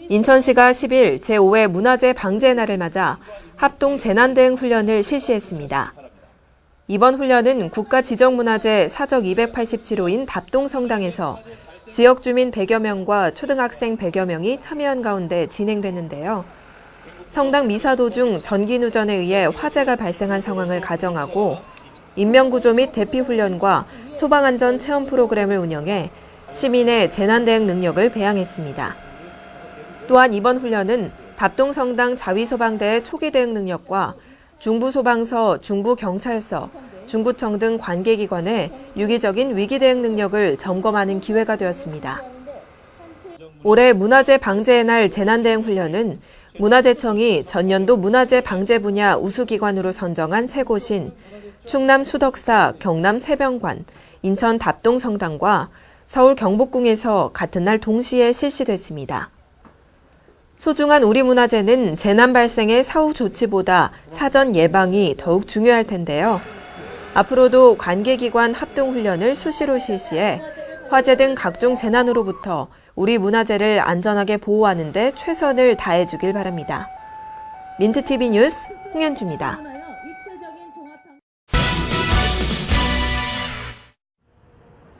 인천시가 10일 제5회 문화재 방제 날을 맞아 합동 재난 대응 훈련을 실시했습니다. 이번 훈련은 국가 지정문화재 사적 287호인 답동성당에서 지역 주민 100여 명과 초등학생 100여 명이 참여한 가운데 진행됐는데요. 성당 미사 도중 전기 누전에 의해 화재가 발생한 상황을 가정하고 인명구조 및 대피 훈련과 소방안전 체험 프로그램을 운영해 시민의 재난 대응 능력을 배양했습니다. 또한 이번 훈련은 답동성당 자위소방대의 초기 대응 능력과 중부소방서, 중부경찰서, 중구청 등 관계기관의 유기적인 위기 대응 능력을 점검하는 기회가 되었습니다. 올해 문화재 방제의 날 재난대응 훈련은 문화재청이 전년도 문화재 방제 분야 우수기관으로 선정한 세 곳인 충남 수덕사 경남 세병관, 인천 답동성당과 서울 경복궁에서 같은 날 동시에 실시됐습니다. 소중한 우리 문화재는 재난 발생의 사후 조치보다 사전 예방이 더욱 중요할 텐데요. 앞으로도 관계기관 합동훈련을 수시로 실시해 화재 등 각종 재난으로부터 우리 문화재를 안전하게 보호하는 데 최선을 다해 주길 바랍니다. 민트TV 뉴스 홍현주입니다.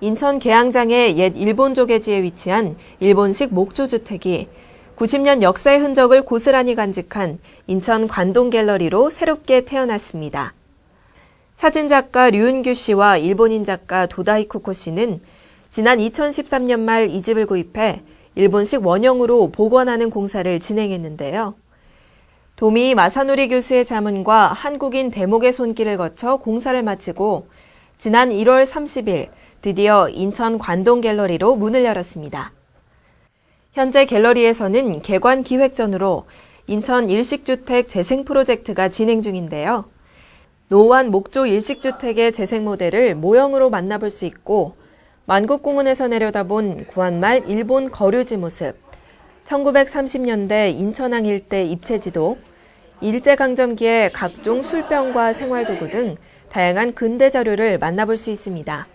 인천 계양장의 옛 일본 조개지에 위치한 일본식 목조주택이 90년 역사의 흔적을 고스란히 간직한 인천 관동 갤러리로 새롭게 태어났습니다. 사진작가 류은규 씨와 일본인 작가 도다이쿠코 씨는 지난 2013년 말 이 집을 구입해 일본식 원형으로 복원하는 공사를 진행했는데요. 도미 마사노리 교수의 자문과 한국인 대목의 손길을 거쳐 공사를 마치고 지난 1월 30일 드디어 인천 관동 갤러리로 문을 열었습니다. 현재 갤러리에서는 개관 기획전으로 인천 일식주택 재생 프로젝트가 진행 중인데요. 노후한 목조 일식주택의 재생 모델을 모형으로 만나볼 수 있고 만국공원에서 내려다본 구한말 일본 거류지 모습, 1930년대 인천항 일대 입체지도, 일제강점기의 각종 술병과 생활도구 등 다양한 근대 자료를 만나볼 수 있습니다.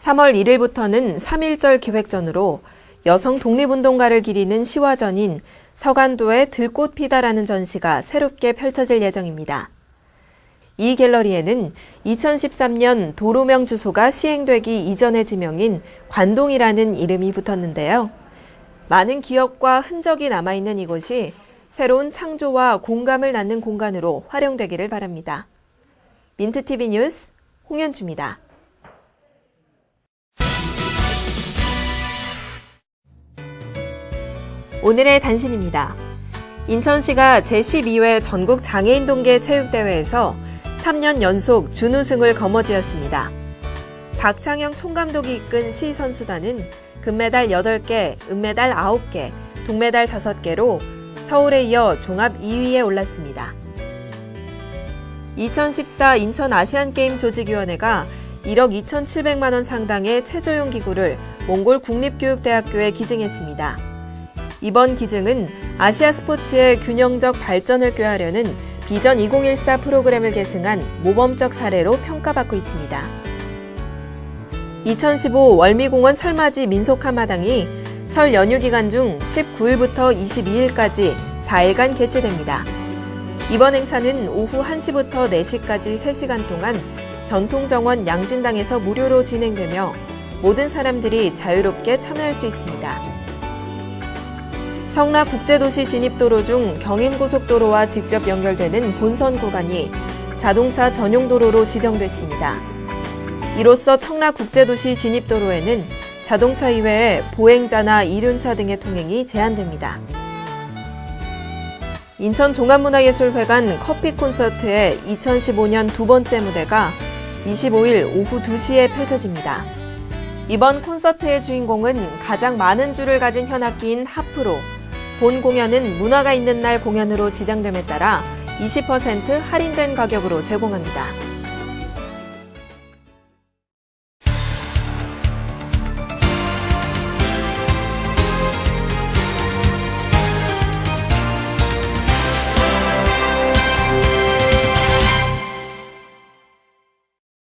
3월 1일부터는 3.1절 기획전으로 여성 독립운동가를 기리는 시화전인 서간도의 들꽃 피다라는 전시가 새롭게 펼쳐질 예정입니다. 이 갤러리에는 2013년 도로명 주소가 시행되기 이전의 지명인 관동이라는 이름이 붙었는데요. 많은 기억과 흔적이 남아있는 이곳이 새로운 창조와 공감을 낳는 공간으로 활용되기를 바랍니다. 민트TV 뉴스 홍현주입니다. 오늘의 단신입니다. 인천시가 제12회 전국 장애인 동계 체육대회에서 3년 연속 준우승을 거머쥐었습니다. 박창영 총감독이 이끈 시 선수단은 금메달 8개, 은메달 9개, 동메달 5개로 서울에 이어 종합 2위에 올랐습니다. 2014 인천 아시안게임 조직위원회가 1억 2,700만 원 상당의 체조용 기구를 몽골 국립교육대학교에 기증했습니다. 이번 기증은 아시아 스포츠의 균형적 발전을 꾀하려는 비전 2014 프로그램을 계승한 모범적 사례로 평가받고 있습니다. 2015 월미공원 설맞이 민속한마당이 설 연휴 기간 중 19일부터 22일까지 4일간 개최됩니다. 이번 행사는 오후 1시부터 4시까지 3시간 동안 전통정원 양진당에서 무료로 진행되며 모든 사람들이 자유롭게 참여할 수 있습니다. 청라 국제도시 진입도로 중 경인고속도로와 직접 연결되는 본선 구간이 자동차 전용 도로로 지정됐습니다. 이로써 청라 국제도시 진입도로에는 자동차 이외에 보행자나 이륜차 등의 통행이 제한됩니다. 인천 종합문화예술회관 커피 콘서트의 2015년 두 번째 무대가 25일 오후 2시에 펼쳐집니다. 이번 콘서트의 주인공은 가장 많은 줄을 가진 현악기인 하프로 본 공연은 문화가 있는 날 공연으로 지정됨에 따라 20% 할인된 가격으로 제공합니다.